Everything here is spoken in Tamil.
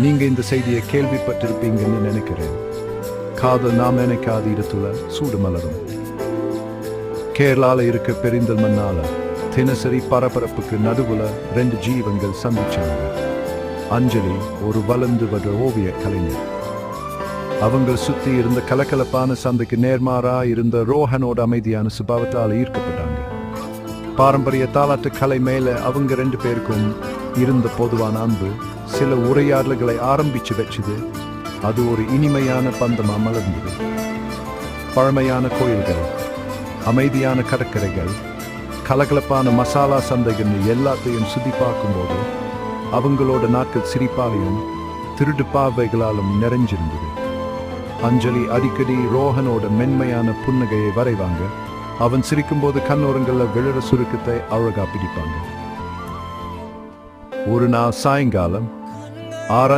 நீங்க இந்த செய்தியை கேள்விப்பட்டிருப்பீங்கன்னு நினைக்கிறேன். காதல் நாம் நினைக்காத இடத்துல சூடு மலரும். கேரளால இருக்க பெரிந்தல் மண்ணால தினசரி பரபரப்புக்கு நடுவுல ரெண்டு ஜீவங்கள் சந்திச்சாங்க. அஞ்சலி ஒரு வளர்ந்து வர ஓவிய கலைஞர். அவங்க சுத்தி இருந்த கலக்கலப்பான சந்தைக்கு நேர்மாறா இருந்த ரோஹனோட அமைதியான சுபாவத்தால் ஈர்க்கப்பட்டாங்க. பாரம்பரிய தாலாட்டு கலை மேல அவங்க ரெண்டு பேருக்கும் இருந்த பொதுவான அன்பு சில உரையாடல்களை ஆரம்பிச்சு வச்சது. அது ஒரு இனிமையான பந்தமா மலர்ந்தது. பழமையான கோயில்கள் அமைதியான கடற்கரைகள் கலகலப்பான மசாலா சந்தைகள் எல்லாத்தையும் சுத்தி பார்க்கும்போது அவங்களோட நாட்கள் சிரிப்பாலையும் திருடு பார்வைகளாலும் நிறைஞ்சிருந்தது. அஞ்சலி அடிக்கடி ரோஹனோட மென்மையான புன்னகையை வரைவாங்க. அவன் சிரிக்கும்போது கண்ணோரங்களில் விழுற சுருக்கத்தை அழகா பிடிப்பாங்க. ஒரு நாள் சாயங்காலம் ஆறாம்